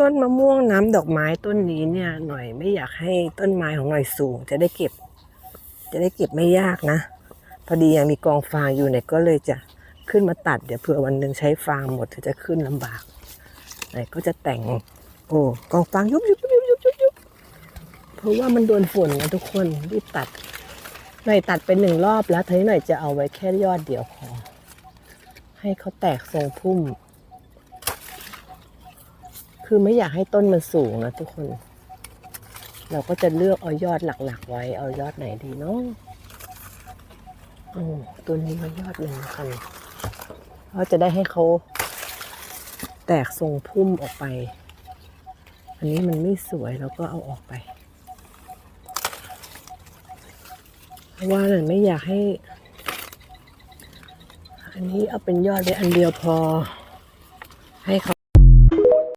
ต้นมะม่วงน้ำดอกไม้ต้นนี้เนี่ยหน่อยไม่อยากให้ต้นไม้ของหน่อยสูง จะได้เก็บ จะได้เก็บไม่ยากนะ พอดียังมีกองฟางอยู่เนี่ยก็เลยจะขึ้นมาตัดเดี๋ยวเผื่อวันหนึ่งใช้ฟางหมดจะขึ้นลำบากหน่อยก็จะแต่ง โอ้กองฟางยุบยุบยุบยุบยุบยุบเพราะว่ามันโดนฝนนะทุกคนรีบตัดหน่อยตัดไปหนึ่งรอบแล้วทีนี้หน่อยจะเอาไว้แค่ยอดเดียวพอให้เขาแตกทรงพุ่ม คือไม่อยากให้ต้นมันสูงนะทุกคน เราก็จะเลือกเอายอดหลักๆ ไว้ เอายอดไหนดีเนาะโอ้ตัวนี้มายอดหนึ่งแล้วกันเพราะจะได้ให้เขาแตกทรงพุ่มออกไป อันนี้มันไม่สวยเราก็เอาออกไป เพราะว่าหน่อยไม่อยากให้ อันนี้เอาเป็นยอดไว้อันเดียวพอ ให้เขา